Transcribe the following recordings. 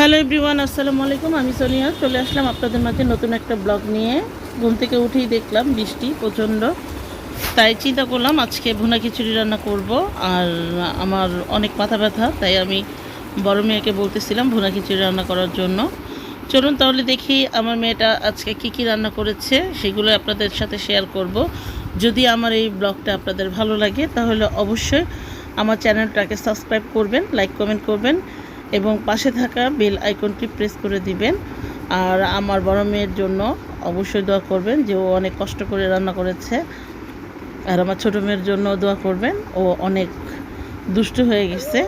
Hello everyone, আসসালামু আলাইকুম। আমি সোনিয়া, চলে আসলাম আপনাদের মাঝে নতুন একটা ব্লগ নিয়ে। ঘুম থেকে উঠেই দেখলাম বৃষ্টি প্রচণ্ড। তাই চিন্তা করলাম আজকে ভুনা খিচুড়ি রান্না করব। আর আমার অনেক মাথা ব্যথা, তাই আমি বড় মেয়েকে বলতেছিলাম ভুনা খিচুড়ি রান্না করার জন্য। চলুন তাহলে দেখি আমার মেয়েটা আজকে কি কি রান্না করেছে, সেগুলো আপনাদের সাথে শেয়ার করব। যদি আমার এই ব্লগটা আপনাদের ভালো লাগে, তাহলে অবশ্যই আমার চ্যানেলটাকে সাবস্ক্রাইব করবেন, লাইক কমেন্ট করবেন। এবং পাশে থাকা বেল আইকনটি প্রেস করে দিবেন। আর আমার বড় মেয়ের জন্য অবশ্যই দোয়া করবেন যে ও অনেক কষ্ট করে রান্না করেছে। আর আমার ছোটো মেয়ের জন্য দোয়া করবেন। ও অনেক দুষ্টু হয়ে গেছে।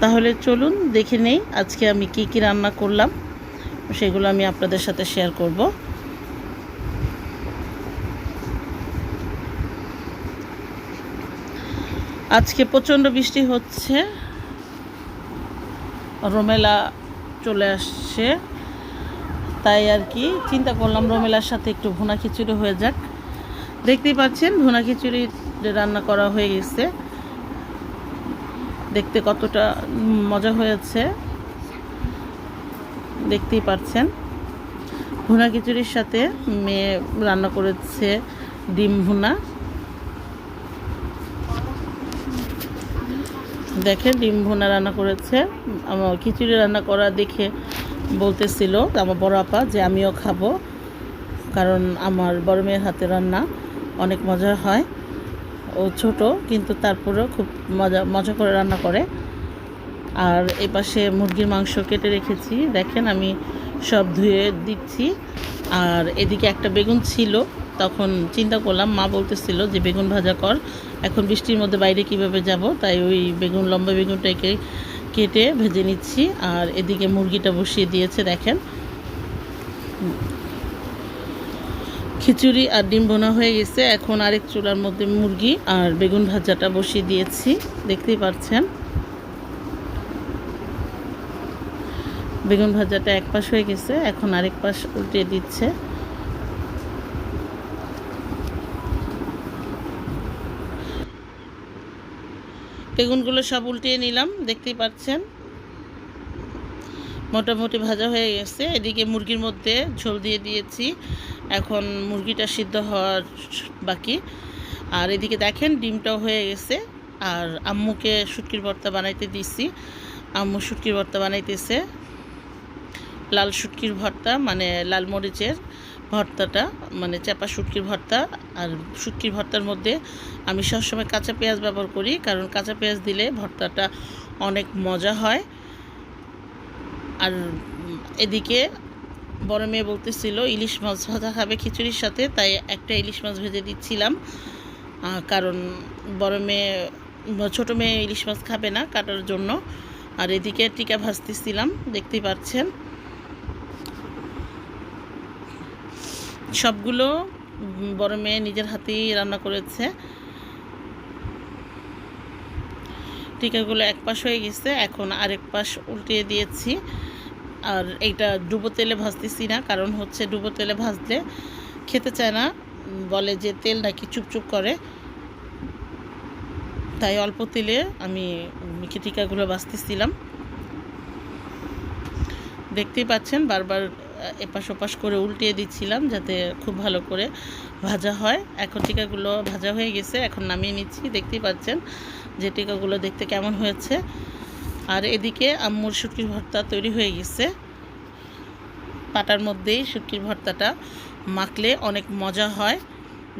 তাহলে চলুন দেখে নেই আজকে আমি কি কি রান্না করলাম। সেগুলো আমি আপনাদের সাথে শেয়ার করব। আজকে প্রচণ্ড বৃষ্টি হচ্ছে। রোমেলা চলে আসছে। তাই আর কি চিন্তা করলাম রোমেলার সাথে একটু ভুনা খিচুড়ি হয়ে যাক। দেখতেই পাচ্ছেন, ভুনা খিচুড়ি রান্না করা হয়ে গেছে। দেখতে কতটা মজা হয়েছে। দেখতেই পাচ্ছেন। ভুনা খিচুড়ির সাথে মেয়ে রান্না করেছে ডিম ভুনা। দেখেন ডিম ভুনা রান্না করেছে। আমার খিচুড়ি রান্না করা দেখে বলতেছিল আমার বড় আপা যে আমিও খাব, কারণ আমার বড় মেয়ের হাতে রান্না অনেক মজা হয়। ও ছোট, কিন্তু তারপরেও খুব মজা মজা করে রান্না করে। আর এ পাশে মুরগির মাংস কেটে রেখেছি। দেখেন আমি সব ধুয়ে দিচ্ছি। আর এদিকে একটা বেগুন ছিল তখন চিন্তা করলাম, মা বলতেছিল যে, বেগুন ভাজা কর, এখন বৃষ্টির মধ্যে বাইরে কীভাবে যাব? তাই ওই বেগুন, লম্বা বেগুনটাকে কেটে ভেজে নিচ্ছি আর এদিকে মুরগিটা বসিয়ে দিয়েছে, দেখেন। খিচুড়ি আর ডিম বোনা হয়ে গেছে, এখন আরেক চুলার মধ্যে মুরগি আর বেগুন ভাজাটা বসিয়ে দিয়েছি, দেখতেই পাচ্ছেন। বেগুন ভাজাটা এক পাশ হয়ে গেছে, এখন আরেক পাশ উল্টে দিচ্ছে। বেগুনগুলো সব উল্টিয়ে নিলাম, দেখতেই পাচ্ছেন। মোটামুটি ভাজা হয়ে গেছে। এদিকে মুরগির মধ্যে ঝোল দিয়ে দিয়েছি। এখন মুরগিটা সিদ্ধ হওয়ার বাকি। আর এদিকে দেখেন ডিমটাও হয়ে গেছে। আর আম্মুকে শুটকির ভর্তা বানাইতে দিছি। আম্মু শুটকির ভর্তা বানাইতেছে। লাল শুটকির ভর্তা মানে লাল মরিচের। ভর্তাটা মানে চাপা শুটকির ভর্তা আর শুটকির ভর্তার মধ্যে আমি সবসময় কাঁচা পেঁয়াজ ব্যবহার করি, কারণ কাঁচা পেঁয়াজ দিলে ভর্তাটা অনেক মজা হয়। আর এদিকে বড় মেয়ে বলতেছিল, ইলিশ মাছ ভাজা খাবে খিচুড়ির সাথে তাই একটা ইলিশ মাছ ভেজে দিচ্ছিলাম। কারণ বড় মেয়ে, ছোটো মেয়ে ইলিশ মাছ খাবে না কাটার জন্য। আর এদিকে টিকা ভাজতেছিলাম, দেখতেই পাচ্ছেন। সবগুলো বড় মেয়ে নিজের হাতেই রান্না করেছে। টিকাগুলো এক পাশ হয়ে গেছে, এখন আরেক পাশ উল্টিয়ে দিয়েছি। আর এইটা ডুবো তেলে ভাজতেছি না, কারণ হচ্ছে ডুবো তেলে ভাজলে খেতে চায় না, বলে যে তেল নাকি চুপচুপ করে। তাই অল্প তেলে আমি টিকাগুলো ভাজতেছিলাম। দেখতেই পাচ্ছেন বারবার এপাশ ওপাশ করে উল্টিয়ে দিচ্ছিলাম যাতে খুব ভালো করে ভাজা হয়। এখন টিকাগুলো ভাজা হয়ে গেছে, এখন নামিয়ে নিচ্ছি। দেখতেই পাচ্ছেন যে টিকাগুলো দেখতে কেমন হয়েছে। আর এদিকে আম্মুর শুটকির ভর্তা তৈরি হয়ে গেছে। পাটার মধ্যেই শুটকির ভর্তাটা মাখলে অনেক মজা হয়।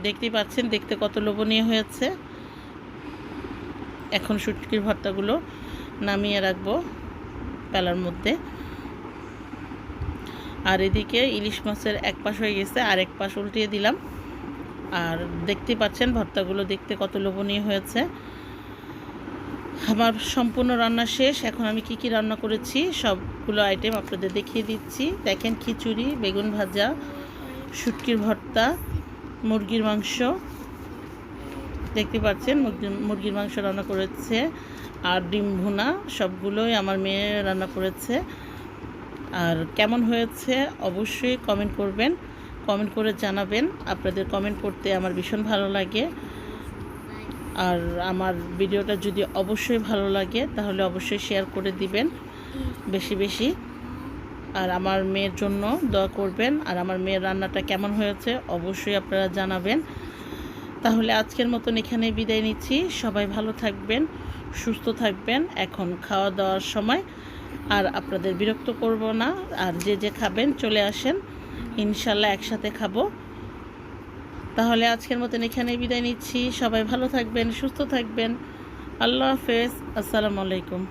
দেখতেই পাচ্ছেন, দেখতে কত লোভনীয় হয়েছে। এখন শুটকির ভর্তাগুলো নামিয়ে রাখব পেলার মধ্যে। আর এদিকে ইলিশ মাছের এক পাশ হয়ে গেছে, আর এক পাশ উল্টিয়ে দিলাম। আর দেখতে পাচ্ছেন ভর্তাগুলো দেখতে কত লোভনীয় হয়েছে। আমার সম্পূর্ণ রান্না শেষ। এখন আমি কি কি রান্না করেছি সবগুলো আইটেম আপনাদের দেখিয়ে দিচ্ছি। দেখেন খিচুড়ি, বেগুন ভাজা, শুটকির ভর্তা, মুরগির মাংস। দেখতে পাচ্ছেন মুরগির- মাংস রান্না করেছে। আর ডিম ভুনা, সবগুলোই আমার মেয়ে রান্না করেছে। আর কেমন হয়েছে অবশ্যই কমেন্ট করবেন কমেন্ট করে জানাবেন। আপনাদের কমেন্ট করতে আমার ভীষণ ভালো লাগে। আর আমার ভিডিওটা যদি অবশ্যই ভালো লাগে, তাহলে অবশ্যই শেয়ার করে দিবেন, বেশি বেশি। আর আমার মেয়ের জন্য দোয়া করবেন, আর আমার মেয়ের রান্নাটা কেমন হয়েছে অবশ্যই আপনারা জানাবেন। তাহলে আজকের মতন এখানে বিদায় নিচ্ছি। সবাই ভালো থাকবেন, সুস্থ থাকবেন। এখন খাওয়া দাওয়ার সময় আর আপনাদের বিরক্ত করব না। আর যে যে খাবেন, চলে আসেন। ইনশাল্লাহ একসাথে খাব। তাহলে আজকের মতন এখানে বিদায় নিচ্ছি। সবাই ভালো থাকবেন, সুস্থ থাকবেন। আল্লাহ হাফেজ। আসসালামু আলাইকুম।